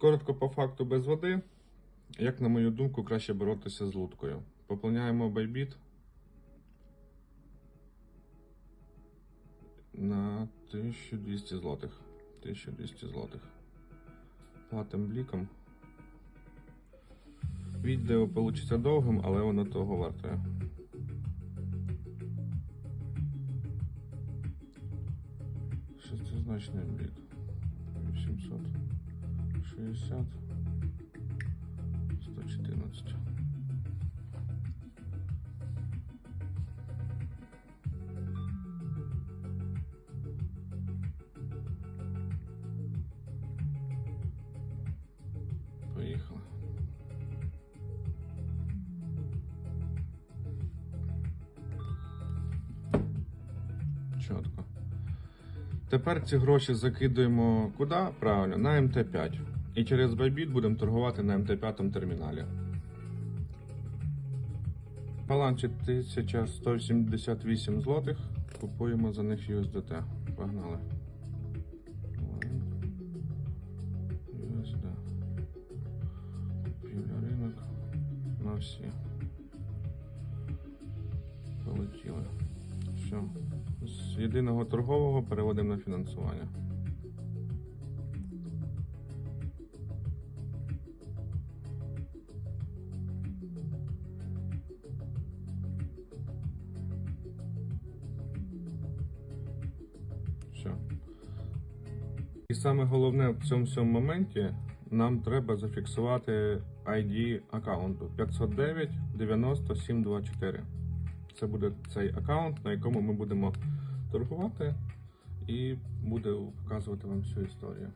Коротко по факту без води. Як на мою думку, краще боротися з луткою. Поповняємо байбіт на 1200 злотих. 1200 злотих. Платим бліком. Відео вийде довгим, але воно того вартує. Шестизначний блік. 860 114. Поїхали. Чітко. Тепер ці гроші закидуємо куди? Правильно, на МТ5. І через Bybit будемо торгувати на МТ5 терміналі. Баланс 1178 злотих. Купуємо за них USDT. Погнали. USD. Купівля ринок. На всі. Полетіли. Все. З єдиного торгового переводимо на фінансування. І саме головне в цьому всьому моменті нам треба зафіксувати ID аккаунту 509 90 724. Це буде цей аккаунт, на якому ми будемо торгувати і буде показувати вам всю історію.